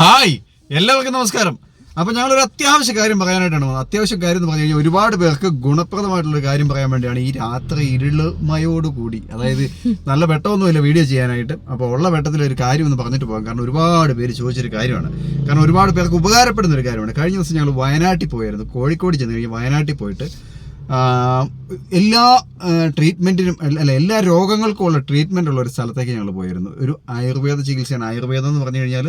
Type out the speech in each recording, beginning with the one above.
Hi എല്ലാവർക്കും നമസ്കാരം. അപ്പൊ ഞങ്ങളൊരു അത്യാവശ്യ കാര്യം പറയാനായിട്ടാണ് വന്നത്. അത്യാവശ്യ കാര്യം എന്ന് പറഞ്ഞു കഴിഞ്ഞാൽ ഒരുപാട് പേർക്ക് ഗുണപ്രദമായിട്ടുള്ള കാര്യം പറയാൻ വേണ്ടിയാണ് ഈ രാത്രി ഇരുളുമയോടുകൂടി. അതായത് നല്ല വെട്ടമൊന്നുമില്ല വീഡിയോ ചെയ്യാനായിട്ട്. അപ്പോൾ ഉള്ള വെട്ടത്തിൽ ഒരു കാര്യം എന്ന് പറഞ്ഞിട്ട് പോകാം. കാരണം ഒരുപാട് പേര് ചോദിച്ചൊരു കാര്യമാണ്. കാരണം ഒരുപാട് പേർക്ക് ഉപകാരപ്പെടുന്ന ഒരു കാര്യമാണ്. കഴിഞ്ഞ ദിവസം ഞങ്ങൾ വയനാട്ടിൽ പോയായിരുന്നു. കോഴിക്കോട് ചെന്ന് കഴിഞ്ഞ് വയനാട്ടിൽ പോയിട്ട് എല്ലാ ട്രീറ്റ്മെന്റിനും അല്ല എല്ലാ രോഗങ്ങൾക്കും ഉള്ള ട്രീറ്റ്മെന്റുള്ള ഒരു സ്ഥലത്തേക്ക് ഞങ്ങൾ പോയിരുന്നു. ഒരു ആയുർവേദ ചികിത്സയാണ്. ആയുർവേദം എന്ന് പറഞ്ഞു കഴിഞ്ഞാൽ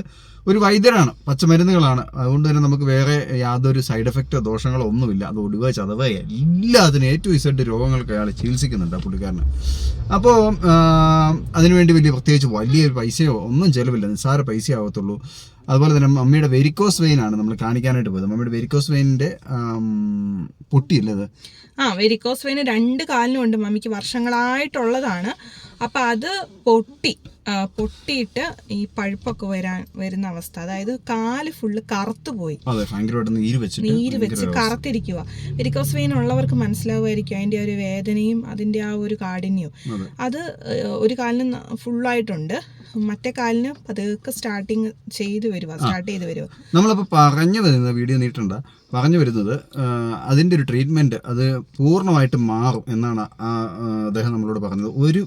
ഒരു വൈദ്യരാണ് പച്ചമരുന്നുകളാണ്. അതുകൊണ്ട് തന്നെ നമുക്ക് വേറെ യാതൊരു സൈഡ് എഫക്റ്റോ ദോഷങ്ങളോ ഒന്നുമില്ല. അത് ഒടുവ ചതവ എല്ലാത്തിനും എ ടു ഇസഡ് രോഗങ്ങൾക്ക് അയാൾ ചികിത്സിക്കുന്നുണ്ട് ആ പുള്ളിക്കാരന്. അപ്പോൾ അതിനുവേണ്ടി വലിയ പ്രത്യേകിച്ച് വലിയൊരു പൈസയോ ഒന്നും ചിലവില്ല. നിസ്സാര പൈസ ആവത്തുള്ളൂ. അതുപോലെ തന്നെ മമ്മിയുടെ വെരിക്കോസ് വെയിൻ ആണ് നമ്മൾ കാണിക്കാനായിട്ട് പോയത്. മമ്മിയുടെ വെരിക്കോസ് വെയിനിന്റെ പൊട്ടിയില്ലത് ആ വെരിക്കോസ് വെയിന് രണ്ട് കാലിനും ഉണ്ട് മമ്മിക്ക്. വർഷങ്ങളായിട്ടുള്ളതാണ്. അപ്പൊ അത് പൊട്ടി പൊട്ടിയിട്ട് ഈ പഴുപ്പൊക്കെ വരാൻ വരുന്ന അവസ്ഥ. അതായത് കാൽ ഫുള്ള് കറുത്തു പോയി. നീര് വെച്ച് കറുത്തിരിക്കുക വെരിക്കോസ് വെയിൻ ഉള്ളവർക്ക് മനസ്സിലാവുമായിരിക്കും അതിന്റെ ഒരു വേദനയും അതിന്റെ ആ ഒരു കാഠിന്യവും. അത്. ഒരു കാലിന് ഫുള്ളായിട്ടുണ്ട് മറ്റേ കാലിന് പതുക്കെ സ്റ്റാർട്ടിങ് ചെയ്തു വരുക സ്റ്റാർട്ട് ചെയ്ത് വരുക നമ്മളിപ്പോ പറഞ്ഞു വരുന്നത് വീഡിയോ നീട്ടണ്ട പറഞ്ഞു വരുന്നത് അതിന്റെ അതിന്റെ ഒരു ട്രീറ്റ്മെന്റ് അത് പൂർണമായിട്ട് മാറും എന്നാണ് അദ്ദേഹം നമ്മളോട് പറഞ്ഞത്. ഒരു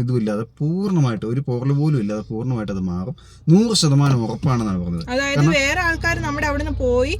ഇതുമില്ലാതെ പൂർണമായിട്ട് ഒരു പോറൽ പോലും ഇല്ലാതെ പൂർണമായിട്ട് അത് മാറും. നൂറ് ശതമാനം ഉറപ്പാണെന്നാണ് പറഞ്ഞത്. അതായത് വേറെ ആൾക്കാർ നമ്മുടെ അവിടെ നിന്ന് പോയി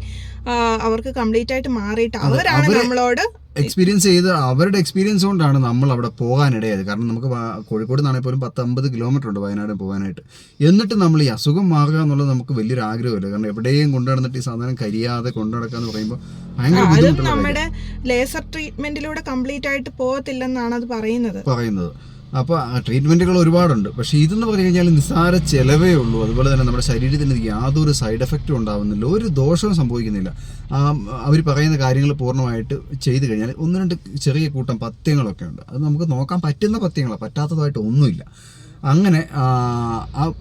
അവർക്ക് കംപ്ലീറ്റ് ആയിട്ട് മാറിയിട്ട് അവരാണ് നമ്മളോട് എക്സ്പീരിയൻസ് ചെയ്ത് അവരുടെ എക്സ്പീരിയൻസ് കൊണ്ടാണ് നമ്മൾ അവിടെ പോകാനിടയായത്. കാരണം നമുക്ക് കോഴിക്കോട് നിന്നാണെങ്കിൽ പോലും പത്ത് അമ്പത് കിലോമീറ്റർ ഉണ്ട് വയനാട് പോകാനായിട്ട്. എന്നിട്ട് നമ്മൾ ഈ അസുഖം മാറുക എന്നുള്ളത് നമുക്ക് വലിയൊരു ആഗ്രഹമില്ല. കാരണം എവിടെയും കൊണ്ടു നടന്നിട്ട് ഈ സാധനം കരിയാതെ കൊണ്ടു നടക്കുക എന്ന് പറയുമ്പോൾ ഭയങ്കര ബുദ്ധിമുട്ടുള്ള നമ്മുടെ ലേസർ ട്രീറ്റ്മെന്റിലൂടെ കംപ്ലീറ്റ് ആയിട്ട് പോകത്തില്ലെന്നാണ് അത് പറയുന്നത്. പറയുന്നത്. അപ്പോൾ ആ ട്രീറ്റ്മെന്റുകൾ ഒരുപാടുണ്ട്. പക്ഷേ ഇതെന്ന് പറഞ്ഞു കഴിഞ്ഞാൽ നിസ്സാര ചിലവേ ഉള്ളൂ. അതുപോലെ തന്നെ നമ്മുടെ ശരീരത്തിന് യാതൊരു സൈഡ് എഫക്റ്റും ഉണ്ടാവുന്നില്ല. ഒരു ദോഷവും സംഭവിക്കുന്നില്ല. അവർ പറയുന്ന കാര്യങ്ങൾ പൂർണമായിട്ട് ചെയ്തു കഴിഞ്ഞാൽ ഒന്ന് രണ്ട് ചെറിയ കൂട്ടം പത്യങ്ങളൊക്കെ ഉണ്ട്. അത് നമുക്ക് നോക്കാൻ പറ്റുന്ന പത്യങ്ങളാണ് പറ്റാത്തതായിട്ട് ഒന്നുമില്ല. അങ്ങനെ ആ,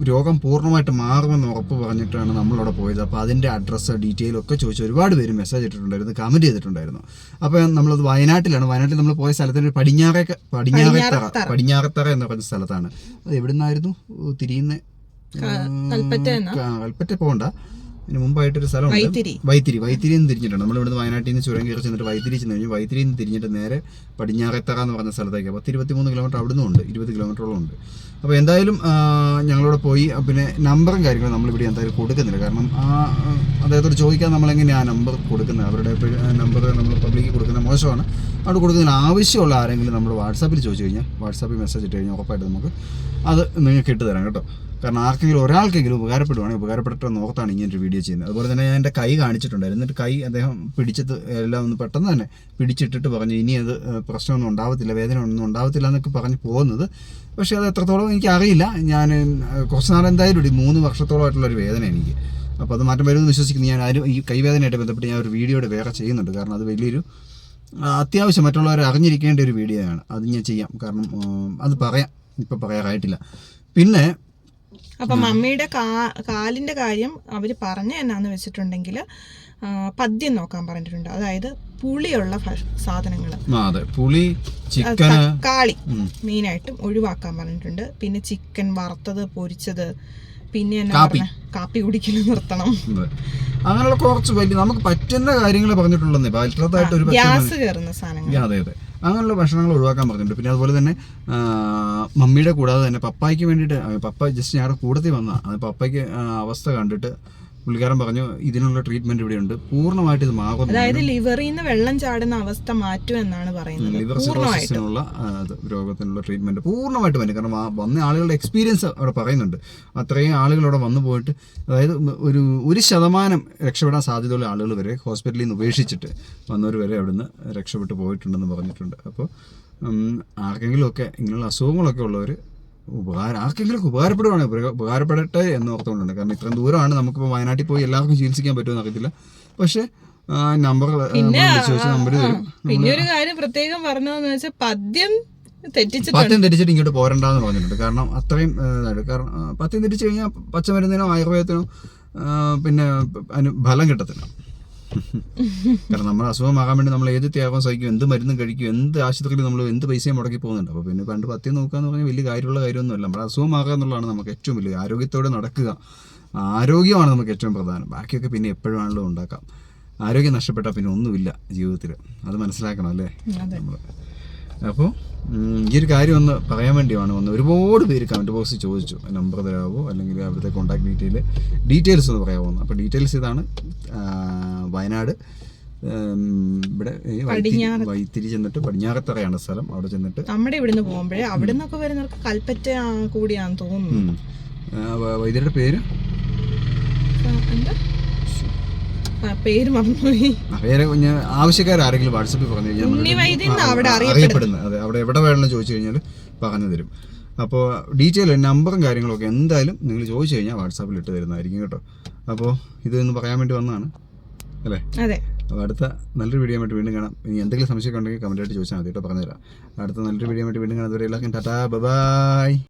രോഗം പൂർണമായിട്ട് മാറുമെന്ന് ഉറപ്പ് പറഞ്ഞിട്ടാണ് നമ്മളവിടെ പോയത്. അപ്പോൾ അതിന്റെ അഡ്രസ്സ് ഡീറ്റെയിൽ ഒക്കെ ചോദിച്ച് ഒരുപാട് പേര് മെസ്സേജ് ഇട്ടിട്ടുണ്ടായിരുന്നു കമന്റ് ചെയ്തിട്ടുണ്ടായിരുന്നു. അപ്പോൾ നമ്മളത് വയനാട്ടിലാണ്. വയനാട്ടിൽ നമ്മൾ പോയ സ്ഥലത്തിന് പടിഞ്ഞാറേ പടിഞ്ഞാറത്തറ പടിഞ്ഞാറത്തറ എന്ന് പറഞ്ഞ സ്ഥലത്താണ്. അത് എവിടുന്നായിരുന്നു? തിരിയുന്ന? കൽപ്പറ്റ പോകണ്ട അതിന് മുമ്പായിട്ടൊരു സ്ഥലം വൈത്തിരി. വൈത്തിരി. നിന്ന് തിരിഞ്ഞിട്ടുണ്ട്. നമ്മൾ ഇവിടുന്ന് വയനാട്ടിൽ നിന്ന് ചുരം കയറി ചെന്നിട്ട് വൈത്തിരി ചെന്ന് കഴിഞ്ഞ്. വൈത്തിരി നിന്ന് തിരിഞ്ഞിട്ട് നേരെ പടിഞ്ഞാറത്തറ എന്ന് പറഞ്ഞ സ്ഥലത്തേക്ക്. പത്ത് ഇരുപത്തിമൂന്ന് കിലോമീറ്റർ അവിടുന്ന് ഉണ്ട്. ഇരുപത് കിലോമീറ്ററോളം ഉണ്ട്. അപ്പോൾ എന്തായാലും ഞങ്ങളോട് ഞങ്ങളവിടെ പോയി. പിന്നെ നമ്പറും കാര്യങ്ങളും നമ്മളിവിടെ എന്തായാലും കൊടുക്കുന്നില്ല. കാരണം ആ അദ്ദേഹത്തോട് ചോദിക്കാൻ നമ്മളെങ്ങനെയാണ് ആ നമ്പർ കൊടുക്കുന്നത്? അവരുടെ നമ്പർ നമ്മൾ പബ്ലിക്ക് കൊടുക്കുന്ന മോശമാണ്. അവിടെ കൊടുക്കുന്നതിന് ആവശ്യമുള്ള ആരെങ്കിലും നമ്മൾ വാട്സാപ്പിൽ ചോദിച്ചു കഴിഞ്ഞാൽ വാട്സാപ്പിൽ മെസ്സേജ് ഇട്ട് കഴിഞ്ഞാൽ ഉറപ്പായിട്ട് നമുക്ക് അത് നിങ്ങൾക്ക് ഇട്ട് തരാം കേട്ടോ. കാരണം ആർക്കെങ്കിലും ഒരാൾക്കെങ്കിലും ഉപകാരപ്പെടുവാണെങ്കിൽ ഉപകാരപ്പെട്ട ഓർത്താണ് ഇങ്ങനെ ഒരു വീഡിയോ ചെയ്യുന്നത്. അതുപോലെ തന്നെ ഞാൻ എന്റെ കൈ കാണിച്ചിട്ടുണ്ട് എന്നിട്ട് കൈ അദ്ദേഹം പിടിച്ചത് എല്ലാം ഒന്ന് പെട്ടെന്ന് തന്നെ പിടിച്ചിട്ടിട്ട് പറഞ്ഞു ഇനി അത് പ്രശ്നമൊന്നും ഉണ്ടാവത്തില്ല വേദന ഒന്നും ഉണ്ടാവത്തില്ല എന്നൊക്കെ പറഞ്ഞ് പോകുന്നത്. പക്ഷേ അത് എത്രത്തോളം എനിക്ക് അറിയില്ല ഞാൻ കുറച്ച് നാൾ എന്തായാലും ഒരു മൂന്ന് വർഷത്തോളമായിട്ടുള്ള ഒരു വേദന എനിക്ക്. അപ്പോൾ അത് മാറ്റം വരുമെന്ന് വിശ്വസിക്കുന്നു. ഞാൻ ആരും ഈ കൈവേദനയായിട്ട് ബന്ധപ്പെട്ട് ഞാൻ ഒരു വീഡിയോയുടെ വേറെ ചെയ്യുന്നുണ്ട്. കാരണം അത് വലിയൊരു അത്യാവശ്യം മറ്റുള്ളവർ അറിഞ്ഞിരിക്കേണ്ട ഒരു വീഡിയോ ആണ്. അത് ഞാൻ ചെയ്യാം. കാരണം അത് പറയാം. ഇപ്പം പറയാറായിട്ടില്ല. പിന്നെ അപ്പൊ മമ്മിയുടെ കാ കാലിന്റെ കാര്യം അവർ പറഞ്ഞ എന്നാന്ന് വെച്ചിട്ടുണ്ടെങ്കിൽ പദ്യം നോക്കാൻ പറഞ്ഞിട്ടുണ്ട്. അതായത് പുളിയുള്ള സാധനങ്ങൾ പുളി തക്കാളി മെയിനായിട്ടും ഒഴിവാക്കാൻ പറഞ്ഞിട്ടുണ്ട്. പിന്നെ ചിക്കൻ വറുത്തത് പൊരിച്ചത് പിന്നെ എന്നാ കാപ്പി. പറഞ്ഞ? കാപ്പി കുടിക്കൽ നിർത്തണം. അങ്ങനെയുള്ള കുറച്ച് വലിയ നമുക്ക് പറ്റുന്ന കാര്യങ്ങൾ പറഞ്ഞിട്ടുള്ളതേ ഗ്യാസ് കയറുന്ന സാധനങ്ങൾ അതെ അതെ. അങ്ങനെയുള്ള ഭക്ഷണങ്ങൾ ഒഴിവാക്കാൻ പറഞ്ഞിട്ടുണ്ട്. പിന്നെ അതുപോലെ തന്നെ മമ്മിയുടെ കൂടാതെ തന്നെ പപ്പായ്ക്ക് വേണ്ടിയിട്ട് പപ്പ ജസ്റ്റ് ഞങ്ങളുടെ കൂടത്തിൽ വന്ന അത് പപ്പയ്ക്ക് അവസ്ഥ കണ്ടിട്ട് പുള്ളിക്കാരൻ പറഞ്ഞു ഇതിനുള്ള ട്രീറ്റ്മെന്റ് ഇവിടെയുണ്ട്. പൂർണമായിട്ട് ഇത് മാറുന്നു അതായത് ലിവറിൽ നിന്ന് വെള്ളം ചാടുന്ന അവസ്ഥ മാറ്റും എന്നാണ് പറയുന്നത്. ലിവർ സിറോസിനുള്ള രോഗത്തിനുള്ള ട്രീറ്റ്മെന്റ് പൂർണമായിട്ട് വരും. കാരണം വന്ന ആളുകളുടെ എക്സ്പീരിയൻസ് അവിടെ പറയുന്നുണ്ട്. അത്രയും ആളുകൾ അവിടെ വന്നു പോയിട്ട് അതായത് ഒരു ഒരു ശതമാനം രക്ഷപ്പെടാൻ സാധ്യതയുള്ള ആളുകൾ വരെ ഹോസ്പിറ്റലിൽ നിന്ന് ഉപേക്ഷിച്ചിട്ട് വന്നവർ വരെ അവിടുന്ന് രക്ഷപ്പെട്ടു പോയിട്ടുണ്ടെന്ന് പറഞ്ഞിട്ടുണ്ട്. അപ്പോൾ ആർക്കെങ്കിലും ഒക്കെ ഇങ്ങനെയുള്ള അസുഖങ്ങളൊക്കെ ഉള്ളവർ ഉപകാരം ആർക്കെങ്കിലും ഉപകാരപ്പെടുവാണ് ഉപകാര- ഉപകാരപ്പെടട്ടെ എന്ന് ഓർത്തുകൊണ്ടുണ്ട് കാരണം ഇത്രയും ദൂരമാണ് നമുക്കിപ്പോൾ വയനാട്ടിൽ പോയി എല്ലാവർക്കും ചികിത്സിക്കാൻ പറ്റുമെന്ന് അറിയത്തില്ല. പക്ഷേ നമ്പർ നമ്പർ തരും. പിന്നെ ഒരു കാര്യം പ്രത്യേകം പറഞ്ഞതെന്ന് വെച്ചാൽ പദ്യം പദ്യം തെറ്റിച്ചിട്ട് ഇങ്ങോട്ട് പോരണ്ടെന്ന് പറഞ്ഞിട്ടുണ്ട്. കാരണം അത്രയും കാരണം പദ്യം പത്യം തെറ്റിച്ച് കഴിഞ്ഞാൽ പച്ചമരുന്നിനോ ആയുർവേദത്തിനോ പിന്നെ അതിന് ഫലം കിട്ടത്തില്ല. കാരണം നമ്മൾ അസുഖമാകാൻ വേണ്ടി നമ്മൾ ഏത് ത്യാഗം സഹിക്കും എന്ത് മരുന്നും കഴിക്കും എന്ത് ആശുപത്രിയിൽ നമ്മൾ എന്ത് പൈസയും മുടക്കി പോകുന്നുണ്ട്. അപ്പോൾ പിന്നെ പണ്ട് പത്തി നോക്കുക എന്ന് പറഞ്ഞാൽ വലിയ കാര്യമുള്ള കാര്യമൊന്നുമല്ല. നമ്മുടെ അസുഖമാകുക എന്നുള്ളതാണ് നമുക്ക് ഏറ്റവും വലിയ ആരോഗ്യത്തോടെ നടക്കുക. ആരോഗ്യമാണ് നമുക്ക് ഏറ്റവും പ്രധാനം. ബാക്കിയൊക്കെ പിന്നെ എപ്പോഴാണല്ലോ ഉണ്ടാക്കാം. ആരോഗ്യം നഷ്ടപ്പെട്ടാൽ പിന്നെ ഒന്നുമില്ല ജീവിതത്തിൽ അത് മനസ്സിലാക്കണം അല്ലേ? നമ്മൾ അപ്പോൾ ഈ ഒരു കാര്യം ഒന്ന് പറയാൻ വേണ്ടിയാണ് വന്നത്. ഒരുപാട് പേര് കമന്റ് ബോക്സിൽ ചോദിച്ചു നമ്പർ തരാമോ അല്ലെങ്കിൽ അവിടുത്തെ കോൺടാക്ട് ഡീറ്റെയിൽ ഡീറ്റെയിൽസ് ഒന്ന് പറയാമോ അപ്പോൾ ഡീറ്റെയിൽസ് ഇതാണ് വയനാട് ഇവിടെ വൈത്തിരി ചെന്നിട്ട് പടിഞ്ഞാറത്തറയാണ് സ്ഥലം. അവിടെ ചെന്നിട്ട് നമ്മുടെ ഇവിടുന്ന് പോകുമ്പോഴേ അവിടെ നിന്നൊക്കെ വരുന്നവർക്ക് കൽപ്പറ്റ കൂടിയാണെന്ന് കൂടിയാന്ന് തോന്നുന്നു. വൈദ്യരുടെ പേര്? എന്താ? പേര് മറന്നുപോയി. പേര് ഞാൻ ആവശ്യക്കാർ ആരെങ്കിലും വാട്സപ്പിൽ പറഞ്ഞു കഴിഞ്ഞാൽ അവിടെ അറിയപ്പെടുന്നത്. അതെ അവിടെ എവിടെ വേണമെന്ന് ചോദിച്ചു കഴിഞ്ഞാൽ പറഞ്ഞു തരും. അപ്പോൾ ഡീറ്റെയിൽ നമ്പറും കാര്യങ്ങളൊക്കെ എന്തായാലും നിങ്ങൾ ചോദിച്ചു കഴിഞ്ഞാൽ വാട്സാപ്പിൽ ഇട്ട് തരുന്നതായിരിക്കും കേട്ടോ. അപ്പോൾ ഇതൊന്ന് പറയാൻ വേണ്ടി വന്നതാണ്. അല്ലേ? അതെ. അപ്പോൾ അടുത്ത നല്ലൊരു വീഡിയോ ആയിട്ട് വീണ്ടും കാണാം. ഇനി എന്തെങ്കിലും സംശയമൊക്കെ ഉണ്ടെങ്കിൽ കമന്റായിട്ട് ചോദിച്ചാൽ മതി കേട്ടോ പറഞ്ഞുതരാം. അടുത്ത നല്ലൊരു വീഡിയോ ആയിട്ട് വീണ്ടും കാണാം. അതുവരെ എല്ലാവർക്കും ടാറ്റാ ബൈ